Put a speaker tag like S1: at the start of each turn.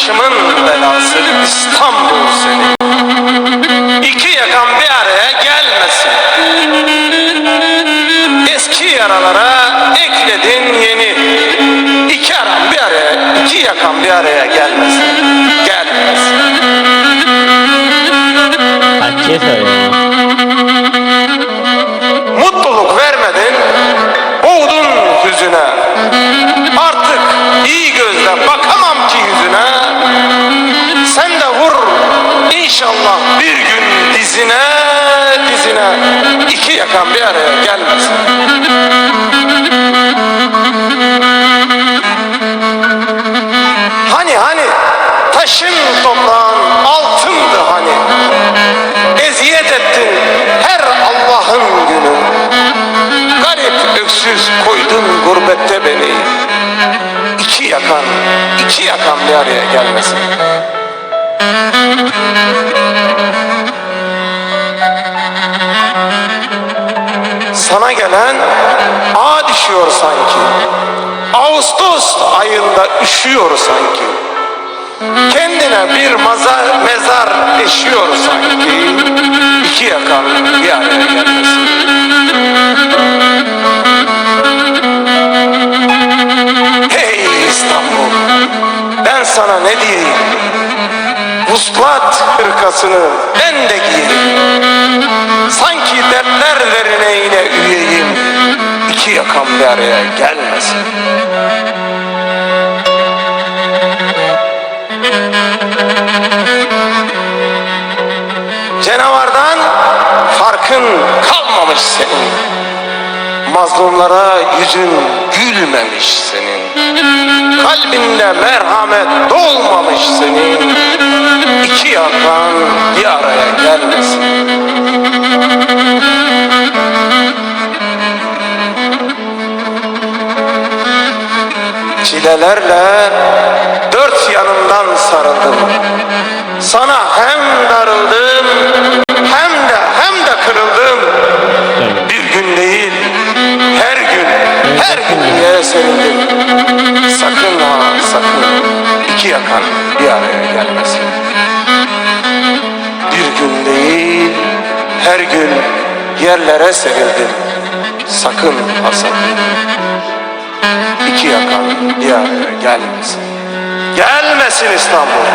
S1: başımın belası İstanbul seni. İki yakan bir araya gelmesin. Eski yaralara ekledin yeni. İki aran bir araya, iki yakan bir araya gelmesin. Gelmesin.
S2: Açıya şey söylüyorum.
S1: Mutluluk vermedin, boğdun hüzüne. Artık iyi gözle bak dizine dizine iki yakan bir araya gelmesin. Hani hani? Taşın toprağın altındı hani? Eziyet ettin her Allah'ın günü. Garip öksüz koydun gurbette beni. İki yakan, iki yakan bir araya gelmesin Sana gelen ağa düşüyor sanki. Ağustos ayında üşüyor sanki. Kendine bir mazar, mezar eşiyor sanki. İki yakan bir araya gelmesin Hey İstanbul Ben sana ne diyeyim? Vuslat hırkasını ben de giyeyim. Sanki Yakan bir araya gelmesin. Canavardan farkın kalmamış senin. Mazlumlara yüzün gülmemiş senin. Kalbinde merhamet dolmamış senin. İki yakan bir araya gelmesin Çilelerle dört yanımdan sarıldım. Sana hem darıldım hem de hem de kırıldım. Bir gün değil her gün her gün yere serildim Sakın ha sakın iki yakan bir araya gelmesin. Bir gün değil her gün yerlere serildim Sakın ha sakın iki yakan bir araya gelmesin. Gelmesin İstanbul